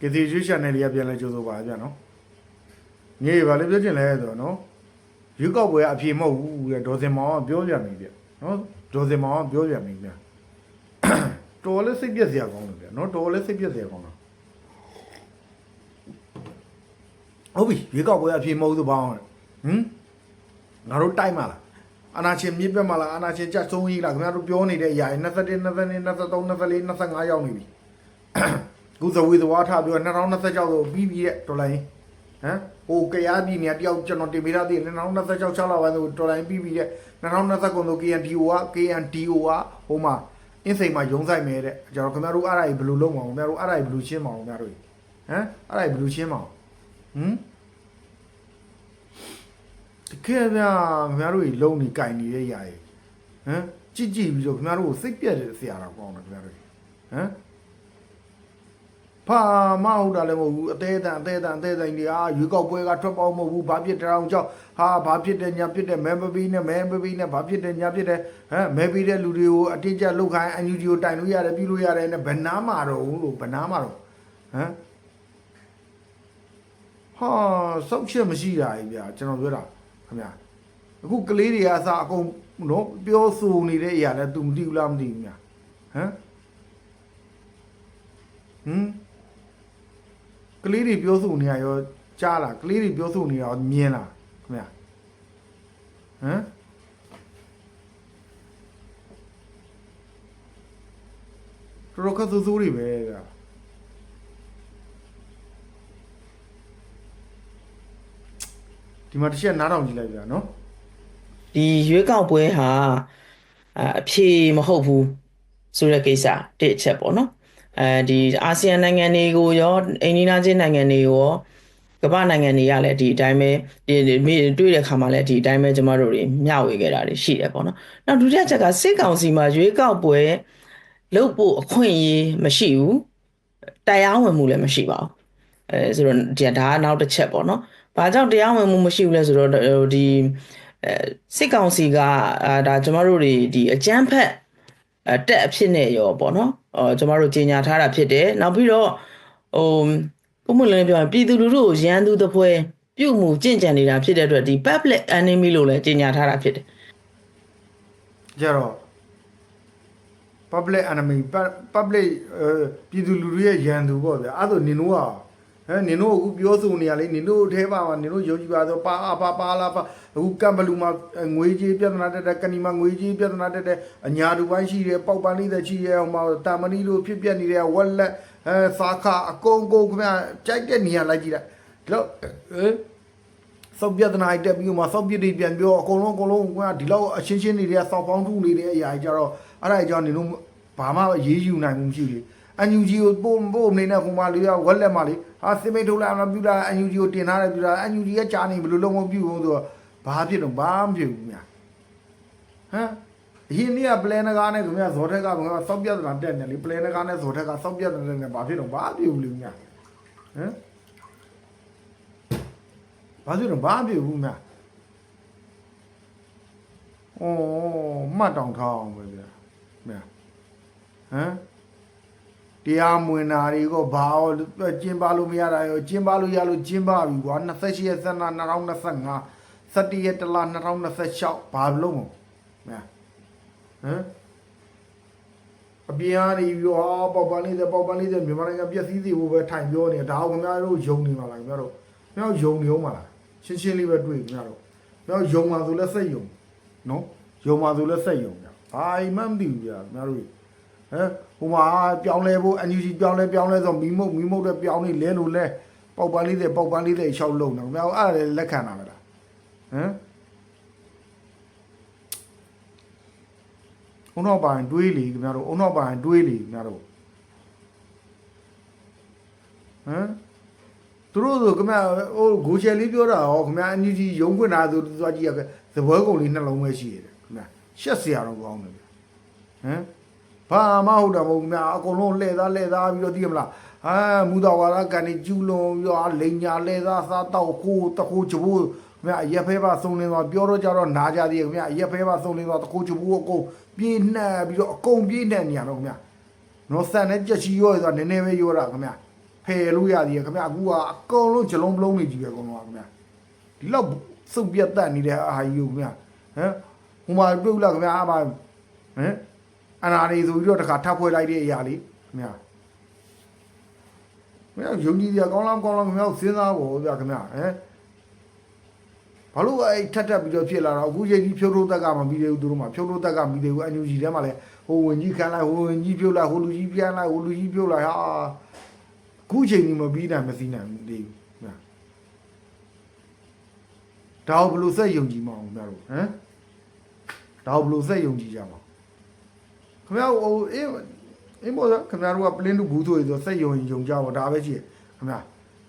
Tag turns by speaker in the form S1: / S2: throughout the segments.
S1: ကစီရွှေ channel လေးကပြန်လဲကြိုးဆိုပါဗျာနော်ညီဘာလို့ပြောချင်လဲဆိုတော့နော်ရွေးကောက်ပွဲအပြေမဟုတ်ဘူးတဲ့ဒေါ်စင်မောင်ကပြောပြန်ပြီဗျနော်ဒေါ်စင်မောင်ကပြောပြန်ပြီဗျတော်လည်းစိတ်ပြက်စရာကောင်းတယ်ဗျနော်တော်လည်းစိတ်ပြက်စရာကောင်းတာဟုတ်ပြီရွေးကောက်ပွဲအပြေမဟုတ်သူပေါင်းဟင်ငါတို့တိုက်မှာလားအနာချင်းမြစ်ဘက်မှာလားအနာချင်းကြက်ဆုံးကြီးလားခင်ဗျားတို့ပြောနေတဲ့အရာ21 22 23 24 25ရောက်နေပြီ ခုသဝေသဝါထားပြီးတော့2026ဆိုပြီးပြီးတဲ့ဒေါ်လာရင်းဟမ်ဟိုကြရားပြည်နေတယောက်ကျွန်တော်တင်ပေးထားသေးတယ်2026 6လပိုင်းဆိုဒေါ်လာရင်းပြီးပြီးတဲ့2029ဆို KNDO က KNDO ကဟိုမှာအင်းစိန်မှာရုံးဆိုင်မယ်တဲ့ကျွန်တော်ခင်ဗျားတို့အဲ့ဒါကြီးဘယ်လိုလုပ်မအောင်ခင်ဗျားတို့အဲ့ဒါကြီးဘယ်လိုရှင်းမအောင်ခင်ဗျားတို့ဟမ်အဲ့ဒါကြီးဘယ်လိုရှင်းမအောင်ဟမ်တကယ်ဗျာခင်ဗျားတို့ကြီးလုံနေကြင်နေတဲ့ຢာကြီးဟမ်ကြည့်ကြည့်ပြီးတော့ခင်ဗျားတို့ကိုစိတ်ပြက်တဲ့ဆရာတော်ကောင်းတယ်ခင်ဗျားတို့ဟမ် ဖာမဟုတ်တာလည်းမဟုတ်ဘူးအသေးအတန်အသေးအတန်အသေးအတန်ကြီးအာရွေးကောက်ပွဲကထွက်ပေါက်မဟုတ်ဘူးဘာဖြစ်တောင်ကြောက်ဟာဘာဖြစ်တယ်ညာဖြစ်တယ်မဲမပီးနဲ့မဲမပီးနဲ့ဘာဖြစ်တယ်ညာဖြစ်တယ်ဟမ်မဲပီးတဲ့လူတွေကိုအတင်းကျပ်လုတ်ခိုင်းအန်ယူဂျီကိုတိုင်လို့ရတယ်ပြီးလို့ရတယ်နဲ့ဘယ်နာမှာတော့လို့ဘယ်နာမှာတော့ဟမ်ဟာစောက်ချက်မရှိတာကြီးဗျာကျွန်တော်ပြောတာခင်ဗျာအခုကလေးတွေကအစအကုန်နော်ပြောဆိုနေတဲ့အရာလဲ तू မသိဘူးလားမသိဘူးညာဟမ်ဟမ် ကလေးတွေပြောဆိုနေရရောကြားလားကလေးတွေပြောဆိုနေရရောမြင်လားခင်ဗျာဟမ်တော်တော်ခက်ဆူဆူတွေပဲဗျာဒီမှာတစ်ချက်နားထောင်ကြည့်လိုက်ဗျာနော်
S2: ဒီရွေးကောက်ပွဲဟာအအဖြေမဟုတ်ဘူးဆိုတဲ့ကိစ္စတစ်အချက်ပေါ့နော် အဲဒီအာဆီယံနိုင်ငံတွေကိုရောအိန္ဒိယချင်းနိုင်ငံတွေကိုရောကမ္ဘာနိုင်ငံတွေကလည်းဒီအတိုင်းပဲဒီဒီမိတွေ့တဲ့ခါမှာလည်းဒီအတိုင်းပဲကျမတို့တွေမျှဝေခဲ့တာတွေရှိတယ်ပေါ့နော်နောက်ဒုတိယချက်ကစစ်ကောင်စီမှာရွေးကောက်ပွဲလုပ်ဖို့အခွင့်အရေးမရှိဘူးတရားဝင်မှုလည်းမရှိပါဘူးအဲဆိုတော့ဒီဒါကနောက်တစ်ချက်ပေါ့နော်ဘာကြောင့်တရားဝင်မှုမရှိဘူးလဲဆိုတော့ဟိုဒီအဲစစ်ကောင်စီကအာဒါကျမတို့တွေဒီအကြမ်းဖက် အတက်အဖြစ်နဲ့ရောပေါ့နော်အော်ကျမတို့ကြီးညာထားတာဖြစ်တယ်နောက်ပြီးတော့ဟိုပုံမှန်လည်းပြောရင်ပြည်သူလူထုကိုရန်သူတစ်ဖွဲပြုတ်မှုကြင့်ကြံနေတာဖြစ်တဲ့အတွက်ဒီ public enemy လို့လည်းကြီးညာထားတာဖြစ်တယ်
S1: ကြတော့ public enemy pu- public အဲပြည်သူလူထုရဲ့ရန်သူပေါ့ဗျာအဲ့ဒါနင်တို့က ဟဲ့နင်တို့အခုပြောဆိုနေရလေနင်တို့အထဲပါမှာနင်တို့ယုံကြည်ပါဆိုပါအပါပါလာပါအခုကံဘလူမှာငွေကြီးပြဿနာတက်တဲ့ကဏီမှာငွေကြီးပြဿနာတက်တဲ့အညာတူပိုင်းရှိတယ်ပေါက်ပန်းလေးသက်ရှိတယ်ဟိုမှာတာမဏီလိုဖြစ်ပြက်နေတဲ့ဝက်လက်အဲစာခအကုန်ကုန်ခင်ဗျာကြိုက်တဲ့နေရာလိုက်ကြည့်လိုက်ဒီတော့ဟဲ့စောက်ပြဿနာတွေတက်ပြီးတော့မှစောက်ပြစ်တွေပြန်ပြောအကုန်လုံးအကုန်လုံးကဒီလောက်အချင်းချင်းတွေကစောက်ပေါင်းထုနေတဲ့အရာကြီးကြတော့အဲ့ဒါကြီးကြောင့်နေလို့ဘာမှရေးယူနိုင်မှုမရှိဘူး အန်ယူဂျီကိုပို့ပို့နေနဲ့ဟိုမှာလေးကဝက်လက်မှာလေးဟာစမေထုတ်လာမပြူလာအန်ယူဂျီကိုတင်ထားတယ်ပြူလာအန်ယူဂျီကကြားနေဘယ်လိုလုံးမပြူဘူးဆိုတော့ဘာဖြစ်တော့ဘာမဖြစ်ဘူးများဟမ်အရင်နေ့ကပလဲနကားနဲ့ခင်ဗျာဇော်ထက်ကခင်ဗျာစောက်ပြဿနာတက်နေလေပလဲနကားနဲ့ဇော်ထက်ကစောက်ပြဿနာတက်နေဘာဖြစ်တော့ဘာဖြစ်ဘူးလေများဟမ်ဘာဖြစ်လို့ဘာပြဘူးများဩမှတ်တောင်ထားအောင်ပဲဗျာမြာဟမ် တရားမဝင်တာတွေကဘာရောကျင်းပလို့မရတာရောကျင်းပလို့ရလို့ကျင်းပပြီကွာ28ရက်7လ2025 17ရက်တလ2026ဘာလို့မမြာဟမ်အပြင်အားနေပြီးတော့ပေါက်ပန်းလေးတဲ့ပေါက်ပန်းလေးတဲ့မြန်မာနိုင်ငံပြည့်စည်စီဖို့ပဲထိုင်ပြောနေတာဒါကိုခင်ဗျားတို့ယုံနေပါလားခင်ဗျားတို့ခင်ဗျားတို့ယုံနေအောင်ပါလားရှင်းရှင်းလေးပဲတွေ့ခင်ဗျားတို့ခင်ဗျားတို့ယုံပါဆိုလဲစိတ်ယုံနော်ယုံပါဆိုလဲစိတ်ယုံဗျာဘာမှမသိဘူးဗျာခင်ဗျားတို့ ဟမ်ဟိုမှာပြောင်းလဲဖို့ NUG ပြောင်းလဲပြောင်းလဲဆိုမီမုတ်မီမုတ်တဲ့ပြောင်းနေလဲလို့လဲပေါက်ပန်းလေးတဲ့ပေါက်ပန်းလေးတဲ့ရှောက်လုံးတော့ခင်ဗျားတို့အဲ့ဒါလည်းလက်ခံတာပဲလားဟမ်ုံတော့ပိုင်းတွေးလီခင်ဗျားတို့အုံတော့ပိုင်းတွေးလီခင်ဗျားတို့ဟမ်သူတို့ဆိုခင်ဗျာဟိုဂိုချယ်လေးပြောတာဟောခင်ဗျာအန်ယူဂျီရုံးခွင့်တာဆိုသွားကြည့်ရခဲ့သဘောကုံလေးနှလုံးပဲရှိရတယ်ခင်ဗျာရှက်စရာတော့ကောင်းတယ်ဗျဟမ် ဘာမှဟုတ်တာမဟုတ်ခင်ဗျာအကုန်လုံးလှည့်သားလှည့်သားပြီးတော့သိရမလားဟာမူတော်ဝါဒကန်နေကျူးလွန်ပြီးတော့လိန်ညာလှည့်သားစားတော့ကိုတခိုးချိုးခင်ဗျာရက်ဖဲပါစုံလင်းသွားပြောတော့ကြတော့နာကြသေးခင်ဗျာရက်ဖဲပါစုံလင်းသွားတခိုးချိုးအကုန်ပြေးနှက်ပြီးတော့အကုန်ပြေးနှက်နေရတော့ခင်ဗျာနော်ဆန်နဲ့ကြက်ချီရောဆိုတာနည်းနည်းပဲရောတာခင်ဗျာဖယ်လို့ရသေးတယ်ခင်ဗျအခုကအကုန်လုံးဂျလုံးပလုံးတွေကြီးပဲအကုန်လုံးကခင်ဗျဒီလောက်စုပ်ပြတ်တက်နေတဲ့အာဟာကြီးကိုခင်ဗျဟမ်ဟိုမှာပြုတ်လာခင်ဗျအာမဟမ် အနာရီဆိုပြီးတော့တခါထပ်ဖွဲလိုက်တဲ့အရာလေးခင်ဗျမင်းယုံကြည်ရကောင်းလားကောင်းလားခင်ဗျစဉ်းစားဖို့ဗျခင်ဗျဟမ်ဘာလို့အဲ့ထက်ထက်ပြီးတော့ဖြစ်လာတော့အခုချိန်ကြီးဖြုတ်လို့တက်ကမပြီးသေးဘူးသူတို့မှဖြုတ်လို့တက်ကမပြီးသေးဘူးအန်ယူဂျီထဲမှာလည်းဟိုဝင်ကြီးခံလိုက်ဟိုဝင်ကြီးပြုတ်လိုက်ဟိုလူကြီးပြန်လိုက်ဟိုလူကြီးပြုတ်လိုက်ဟာအခုချိန်ကြီးမပြီးနိုင်မစည်းနိုင်ဘူးသေးဘူးခင်ဗျဒါဘလို့စက်ယုံကြည်မအောင်ခင်ဗျားတို့ဟမ်ဒါဘလို့စက်ယုံကြည်ကြမှာ ခင်ဗျားဟိုအေးအေးမောခင်ဗျားတို့ကပလင်းလူဘူးဆိုရဆိုစက်ယုံယုံကြပါဒါပဲရှိရခင်ဗျာ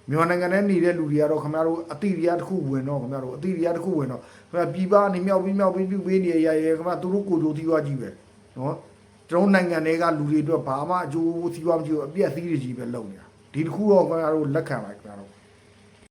S1: မြန်မာနိုင်ငံထဲနေတဲ့လူတွေကတော့ခင်ဗျားတို့အတိရိယတစ်ခုဝင်တော့ခင်ဗျားတို့အတိရိယတစ်ခုဝင်တော့ခင်ဗျာပြည်ပကနေမြောက်ပြီးမြောက်ပြီးပြုပေးနေရရခင်ဗျာသူတို့ကိုယ်တို့သီးွားကြီးပဲနော်ကျွန်တော်နိုင်ငံတွေကလူတွေအတွက်ဘာမှအကျိုးသီးွားမကြည့်ဘူးအပြက်သီးတွေကြီးပဲလုပ်နေတာဒီတစ်ခုတော့ခင်ဗျားတို့လက်ခံလိုက်ခင်ဗျားတို့